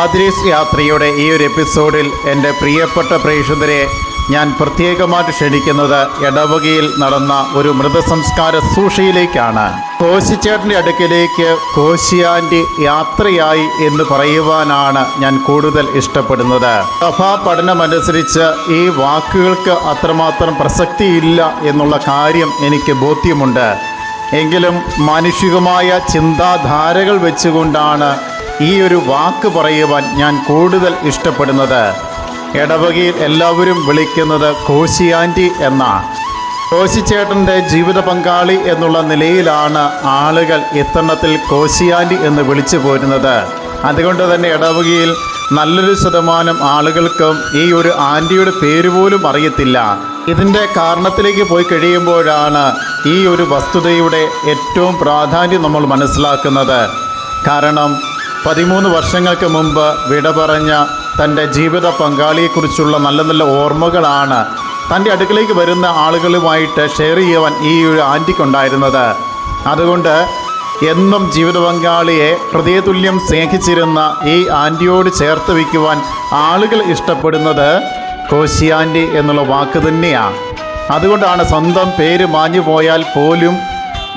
ആദ്രീസ് യാത്രയുടെ ഈ ഒരു എപ്പിസോഡിൽ എന്റെ പ്രിയപ്പെട്ട പ്രേക്ഷകരെ ഞാൻ പ്രത്യേകമായിട്ട് ക്ഷണിക്കുന്നത് ഇടവകയിൽ നടന്ന ഒരു മൃതസംസ്കാര സൂഷയിലേക്കാണ്. കോശിച്ചേട്ടന്റെ അടുക്കിലേക്ക് കോശിയാന്റെ യാത്രയായി എന്ന് പറയുവാനാണ് ഞാൻ കൂടുതൽ ഇഷ്ടപ്പെടുന്നത്. സഭാ പഠനമനുസരിച്ച് ഈ വാക്കുകൾക്ക് അത്രമാത്രം പ്രസക്തിയില്ല എന്നുള്ള കാര്യം എനിക്ക് ബോധ്യമുണ്ട്. എങ്കിലും മാനുഷികമായ ചിന്താധാരകൾ വെച്ചുകൊണ്ടാണ് ഈ ഒരു വാക്ക് പറയുവാൻ ഞാൻ കൂടുതൽ ഇഷ്ടപ്പെടുന്നത്. ഇടവകയിൽ എല്ലാവരും വിളിക്കുന്നത് കോശിയാന്റി എന്നാണ് കോശിച്ചേട്ടന്റെ ജീവിത പങ്കാളി എന്നുള്ള നിലയിലാണ് ആളുകൾ ഇത്തണ്ണത്തിൽ കോശിയാന്റി എന്ന് വിളിച്ചു പോരുന്നത്. അതുകൊണ്ട് തന്നെ ഇടവകയിൽ നല്ലൊരു ശതമാനം ആളുകൾക്കും ഈ ഒരു ആന്റിയുടെ പേര് പോലും അറിയത്തില്ല. ഇതിന്റെ കാരണത്തിലേക്ക് പോയി കഴിയുമ്പോഴാണ് ഈ ഒരു വസ്തുതയുടെ ഏറ്റവും പ്രാധാന്യം നമ്മൾ മനസ്സിലാക്കുന്നത്. കാരണം പതിമൂന്ന് വർഷങ്ങൾക്ക് മുമ്പ് വിട പറഞ്ഞ തന്റെ ജീവിത പങ്കാളിയെക്കുറിച്ചുള്ള നല്ല നല്ല ഓർമ്മകളാണ് തന്റെ അടുക്കളേക്ക് വരുന്ന ആളുകളുമായിട്ട് ഷെയർ ചെയ്യുവാൻ ഈ ഒരു ആന്റിക്കുണ്ടായിരുന്നത് അതുകൊണ്ട് എന്നും ജീവിത പങ്കാളിയെ ഹൃദയതുല്യം സ്നേഹിച്ചിരുന്ന ഈ ആന്റിയോട് ചേർത്ത് വയ്ക്കുവാൻ ആളുകൾ ഇഷ്ടപ്പെടുന്നത് കോശിയാന്റി എന്നുള്ള വാക്ക് തന്നെയാണ്. അതുകൊണ്ടാണ് സ്വന്തം പേര് മാഞ്ഞു പോയാൽ പോലും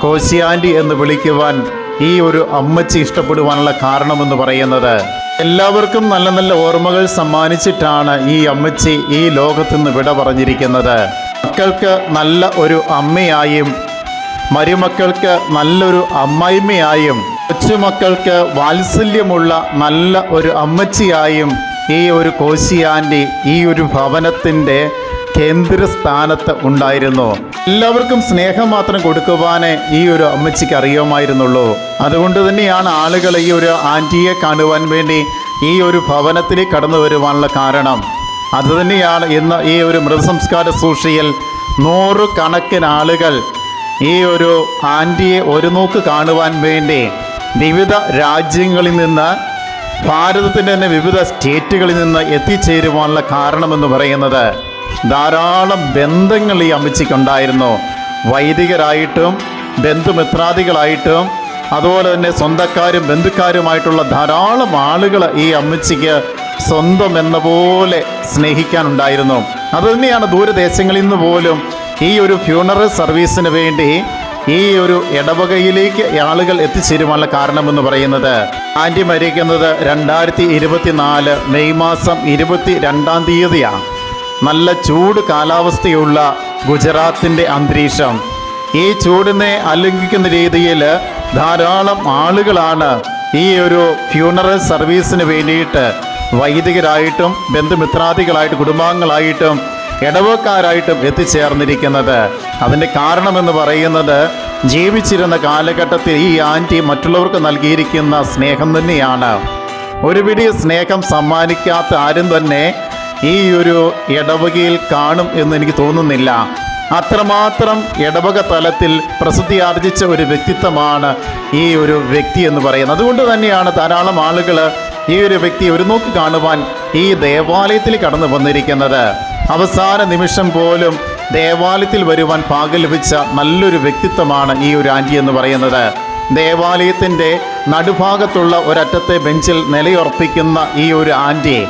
കോശിയാന്റി എന്ന് വിളിക്കുവാൻ ഈ ഒരു അമ്മച്ചി ഇഷ്ടപ്പെടുവാനുള്ള കാരണമെന്ന് പറയുന്നത് എല്ലാവർക്കും നല്ല നല്ല ഓർമ്മകൾ സമ്മാനിച്ചിട്ടാണ് ഈ അമ്മച്ചി ഈ ലോകത്ത് നിന്ന് വിട പറഞ്ഞിരിക്കുന്നത്. മക്കൾക്ക് നല്ല ഒരു അമ്മയായും മരുമക്കൾക്ക് നല്ലൊരു അമ്മായിമ്മയായും കൊച്ചുമക്കൾക്ക് വാത്സല്യമുള്ള നല്ല ഒരു അമ്മച്ചിയായും ഈ ഒരു കോശിയാന്റെ ഈ ഒരു ഭവനത്തിന്റെ കേന്ദ്രസ്ഥാനത്ത് ഉണ്ടായിരുന്നു. എല്ലാവർക്കും സ്നേഹം മാത്രം കൊടുക്കുവാനേ ഈ ഒരു അമ്മച്ചിക്ക് അറിയാമായിരുന്നുള്ളൂ. അതുകൊണ്ട് തന്നെയാണ് ആളുകൾ ഈ ഒരു ആന്റിയെ കാണുവാൻ വേണ്ടി ഈ ഒരു ഭവനത്തിലേക്ക് കടന്നു വരുവാനുള്ള കാരണം. അതുതന്നെയാണ് ഇന്ന് ഈ ഒരു മൃതസംസ്കാര സൂക്ഷിയിൽ നൂറ് കണക്കിന് ആളുകൾ ഈ ഒരു ആന്റിയെ ഒരു നോക്ക് കാണുവാൻ വേണ്ടി വിവിധ രാജ്യങ്ങളിൽ നിന്ന് ഭാരതത്തിന്റെ തന്നെ വിവിധ സ്റ്റേറ്റുകളിൽ നിന്ന് എത്തിച്ചേരുവാനുള്ള കാരണമെന്ന് പറയുന്നത് ധാരാളം ബന്ധങ്ങൾ ഈ അമ്മച്ചിക്കുണ്ടായിരുന്നു വൈദികരായിട്ടും ബന്ധുമിത്രാദികളായിട്ടും അതുപോലെ തന്നെ സ്വന്തക്കാരും ബന്ധുക്കാരുമായിട്ടുള്ള ധാരാളം ആളുകൾ ഈ അമ്മച്ചിക്ക് സ്വന്തം എന്ന പോലെ സ്നേഹിക്കാനുണ്ടായിരുന്നു. അതുതന്നെയാണ് ദൂരദേശങ്ങളിൽ നിന്ന് പോലും ഈ ഒരു ഫ്യൂണറൽ സർവീസിന് വേണ്ടി ഈ ഒരു ഇടവകയിലേക്ക് ആളുകൾ എത്തിച്ചേരുവാനുള്ള കാരണമെന്ന് പറയുന്നത്. ആന്റി മരിക്കുന്നത് രണ്ടായിരത്തി മെയ് മാസം ഇരുപത്തി രണ്ടാം തീയതിയാണ്. നല്ല ചൂട് കാലാവസ്ഥയുള്ള ഗുജറാത്തിന്റെ അന്തരീക്ഷം. ഈ ചൂടിനെ അലംഘിക്കുന്ന രീതിയിൽ ധാരാളം ആളുകളാണ് ഈ ഒരു ഫ്യൂണറൽ സർവീസിന് വേണ്ടിയിട്ട് വൈദികരായിട്ടും ബന്ധുമിത്രാദികളായിട്ടും കുടുംബാംഗങ്ങളായിട്ടും ഇടവക്കാരായിട്ടും എത്തിച്ചേർന്നിരിക്കുന്നത്. അതിന്റെ കാരണമെന്ന് പറയുന്നത് ജീവിച്ചിരുന്ന കാലഘട്ടത്തിൽ ഈ ആന്റി മറ്റുള്ളവർക്ക് നൽകിയിരിക്കുന്ന സ്നേഹം തന്നെയാണ്. ഒരു പിടി സ്നേഹം സമ്മാനിക്കാത്ത ആരും തന്നെ ഈ ഒരു ഇടവകയിൽ കാണും എന്ന് എനിക്ക് തോന്നുന്നില്ല. അത്രമാത്രം ഇടവക തലത്തിൽ പ്രസിദ്ധി ആർജിച്ച ഒരു വ്യക്തിത്വമാണ് ഈ ഒരു വ്യക്തി എന്ന് പറയുന്നത്. അതുകൊണ്ട് തന്നെയാണ് ധാരാളം ആളുകൾ ഈ ഒരു വ്യക്തി ഒരു നോക്ക് കാണുവാൻ ഈ ദേവാലയത്തിൽ കടന്നു വന്നിരിക്കുന്നത്. അവസാന നിമിഷം പോലും ദേവാലയത്തിൽ വരുവാൻ ഭാഗ്യം ലഭിച്ച നല്ലൊരു വ്യക്തിത്വമാണ് ഈ ഒരു ആന്റി എന്ന് പറയുന്നത്. ദേവാലയത്തിന്റെ നടുഭാഗത്തുള്ള ഒരറ്റത്തെ ബെഞ്ചിൽ നിലയുറപ്പിക്കുന്ന ഈ ഒരു ആന്റി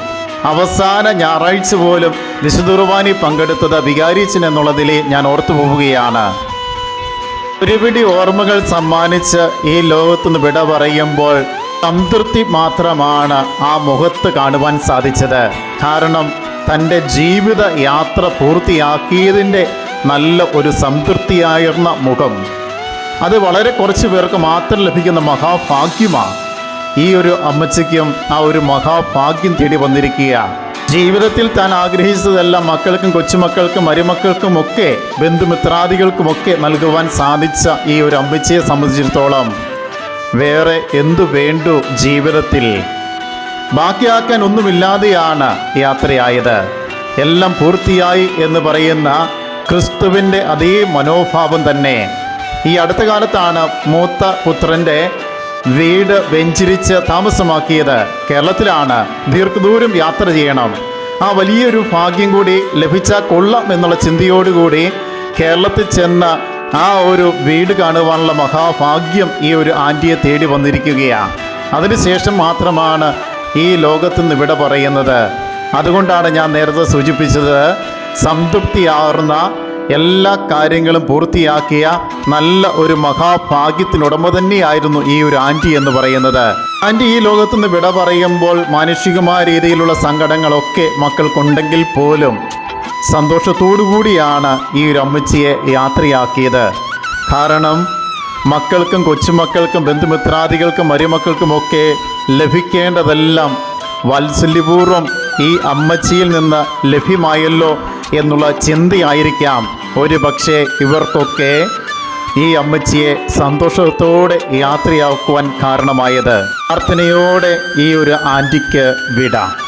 അവസാന ഞായറാഴ്ച പോലും വിശുദ്ധ കുർബാനി പങ്കെടുത്തത് വികാരിച്ചൻ എന്നുള്ളതിൽ ഞാൻ ഓർത്തു പോവുകയാണ്. ഒരുപിടി ഓർമ്മകൾ സമ്മാനിച്ച് ഈ ലോകത്തുനിന്ന് വിട പറയുമ്പോൾ സംതൃപ്തി മാത്രമാണ് ആ മുഖത്ത് കാണുവാൻ സാധിച്ചത്. കാരണം തന്റെ ജീവിത യാത്ര പൂർത്തിയാക്കിയതിന്റെ നല്ല ഒരു സംതൃപ്തിയായിരുന്ന മുഖം. അത് വളരെ കുറച്ച് പേർക്ക് മാത്രം ലഭിക്കുന്ന മഹാഭാഗ്യമാണ്. ഈ ഒരു അമ്മച്ചയ്ക്കും ആ ഒരു മഹാഭാഗ്യം തേടി വന്നിരിക്കുകയാണ് ജീവിതത്തിൽ താൻ ആഗ്രഹിച്ചതെല്ലാം മക്കൾക്കും കൊച്ചുമക്കൾക്കും മരുമക്കൾക്കും ഒക്കെ ബന്ധുമിത്രാദികൾക്കുമൊക്കെ നൽകുവാൻ സാധിച്ച ഈ ഒരു അമ്മച്ചയെ സംബന്ധിച്ചിടത്തോളം വേറെ എന്തു വേണ്ടു ജീവിതത്തിൽ? ബാക്കിയാക്കാൻ ഒന്നുമില്ലാതെയാണ് യാത്രയായത്. എല്ലാം പൂർത്തിയായി എന്ന് പറയുന്ന ക്രിസ്തുവിന്റെ അതേ മനോഭാവം തന്നെ. ഈ അടുത്ത കാലത്താണ് മൂത്ത പുത്രന്റെ വീട് വെഞ്ചിരിച്ച് താമസമാക്കിയത് കേരളത്തിലാണ്. ദീർഘദൂരം യാത്ര ചെയ്യണം. ആ വലിയൊരു ഭാഗ്യം കൂടി ലഭിച്ച കൊള്ളാം എന്നുള്ള ചിന്തയോടുകൂടി കേരളത്തിൽ ചെന്ന് ആ ഒരു വീട് കാണുവാനുള്ള മഹാഭാഗ്യം ഈ ഒരു ആന്റിയെ തേടി വന്നിരിക്കുകയാണ്. അതിനുശേഷം മാത്രമാണ് ഈ ലോകത്തു നിന്ന് വിട പറയുന്നത്. അതുകൊണ്ടാണ് ഞാൻ നേരത്തെ സൂചിപ്പിച്ചത് സംതൃപ്തിയാർന്ന എല്ലാ കാര്യങ്ങളും പൂർത്തിയാക്കിയ നല്ല ഒരു മഹാഭാഗ്യത്തിനുടമ തന്നെയായിരുന്നു ഈ ഒരു ആന്റി എന്ന് പറയുന്നത്. ആന്റി ഈ ലോകത്തു നിന്ന് വിട പറയുമ്പോൾ മാനുഷികമായ രീതിയിലുള്ള സങ്കടങ്ങളൊക്കെ മക്കൾക്കുണ്ടെങ്കിൽ പോലും കൂടിയാണ് ഈ ഒരു അമ്മച്ചിയെ യാത്രയാക്കിയത്. കാരണം മക്കൾക്കും കൊച്ചുമക്കൾക്കും ബന്ധുമിത്രാദികൾക്കും മരുമക്കൾക്കുമൊക്കെ ലഭിക്കേണ്ടതെല്ലാം വാത്സല്യപൂർവം ഈ അമ്മച്ചിയിൽ നിന്ന് ലഭ്യമായല്ലോ എന്നുള്ള ചിന്തയായിരിക്കാം. ഒരു പക്ഷേ ഇവർക്കൊക്കെ ഈ അമ്മച്ചിയെ സന്തോഷത്തോടെ യാത്രയാക്കുവാൻ കാരണമായത്. പ്രാർത്ഥനയോടെ ഈ ഒരു ആന്റിക്ക് വിടാം.